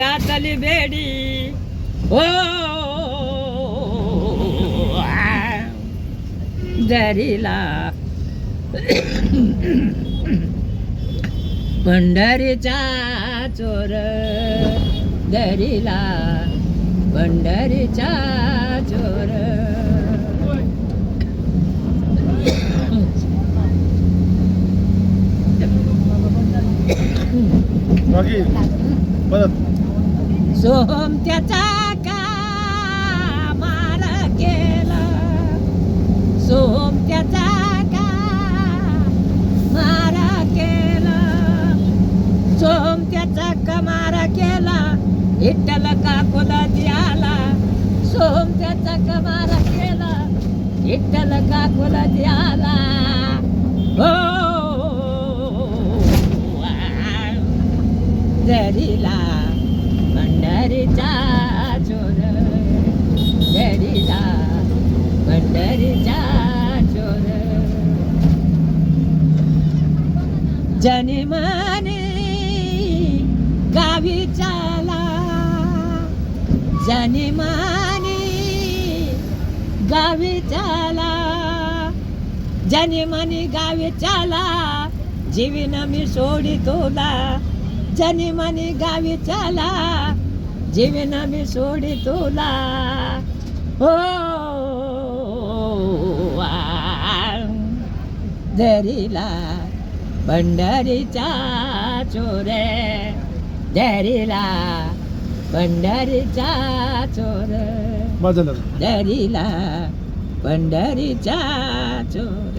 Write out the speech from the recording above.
रातली बेडी. हो दरीला पंढरीचा चोर दरीला पंढरीचा चोर. बाकी परत. सोमत्याचा का मार केला? सोमत्याचा का मारा केला? सोमत्याचा का मारा केला? इट्टल का कुला द्याला? सोमत्याचा का मारा केला? इट्टल का कुला द्याला? हो जरीला जनी गावी चाला जनमाने गावी चाला जनी गावी चाला जीवन मी सोडी तुला जनी गावी चाला जीवन मी सोडी तुला हो दरीला पंढरीचा चोरे दरीला पंढरीचा चोर. दरीला पंढरीचा चोर.